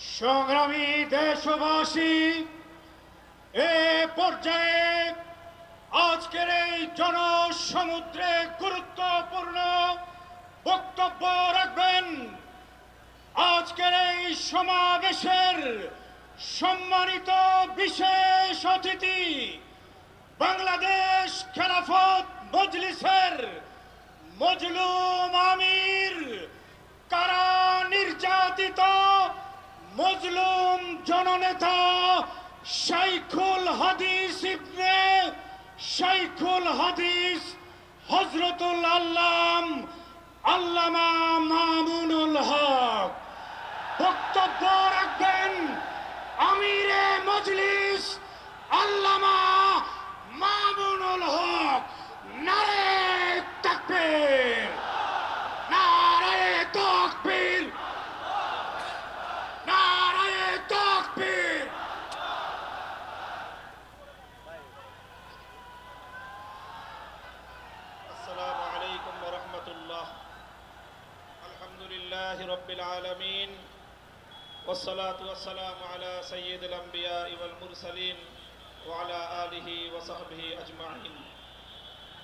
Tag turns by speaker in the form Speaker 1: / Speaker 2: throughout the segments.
Speaker 1: সংগ্রামী দেশবাসী, এ পর্যায়ে আজকের এই জনসমুদ্রে গুরুত্বপূর্ণ বক্তব্য রাখবেন। আজকের এই সমাবেশের সম্মানিত বিশেষ অতিথি বাংলাদেশ খেলাফত মজলিসের মজলুম আমির মজলুম জননেতা শাইখুল হাদিস ইবনে শাইখুল হাদিস হজরতুল আল্লাম আল্লামা মামুনুল হক। বক্তব্য রাখবেন আমিরে মজলিস আল্লামা
Speaker 2: لله رب العالمين والصلاة والسلام على سيد الأنبياء والمرسلين وعلى آله وصحبه أجمعين.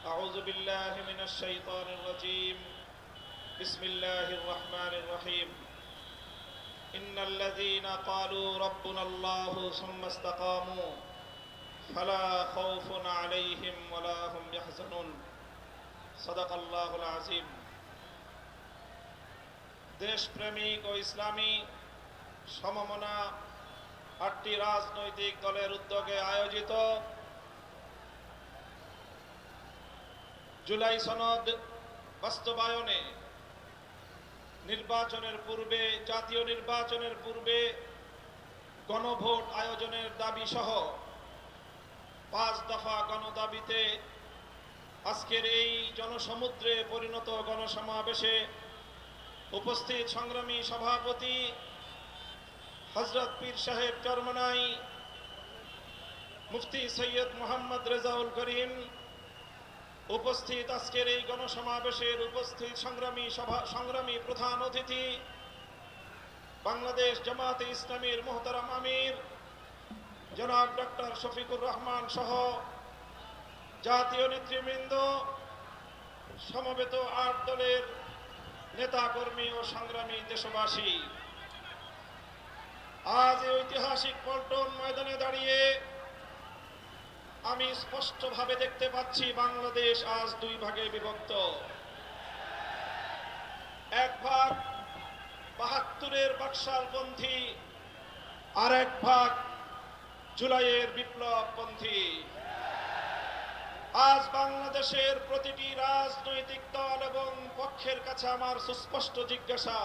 Speaker 2: أعوذ بالله من الشيطان الرجيم. بسم الله الرحمن الرحيم. إن الذين قالوا ربنا الله ثم استقاموا فلا خوف عليهم ولا هم يحزنون. صدق الله العظيم. দেশপ্রেমিক ও ইসলামী সমমনা আটটি রাজনৈতিক দলের উদ্যোগে আয়োজিত জুলাই সনদ বাস্তবায়নে নির্বাচনের পূর্বে, জাতীয় নির্বাচনের পূর্বে গণভোট আয়োজনের দাবি সহ পাঁচ দফা গণদাবিতে আজকের এই জনসমুদ্রে পরিণত গণসমাবেশে উপস্থিত সংগ্রামী সভাপতি হজরত পীর সাহেব চরমনাই, মুফতি সৈয়দ মোহাম্মদ রেজাউল করিম, উপস্থিত আজকের এই গণসমাবেশের উপস্থিত সংগ্রামী সভা, সংগ্রামী প্রধান অতিথি, বাংলাদেশ জামাতে ইসলামীর মোহতারাম আমির, জনাব ডক্টর শফিকুর রহমান সহ জাতীয় নেতৃবৃন্দ, সমবেত আট দলের নেতাকর্মী ও সংগ্রামী দেশবাসী, আজ এই ঐতিহাসিক পল্টন ময়দানে দাঁড়িয়ে আমি স্পষ্টভাবে দেখতে পাচ্ছি বাংলাদেশ আজ দুই ভাগে বিভক্ত। এক ভাগ বাহাত্তরের বাকশালপন্থী আর এক ভাগ জুলাইয়ের বিপ্লবপন্থী আজ বাংলাদেশের প্রতিটি রাজনৈতিক দল এবং পক্ষের কাছে আমার সুস্পষ্ট জিজ্ঞাসা।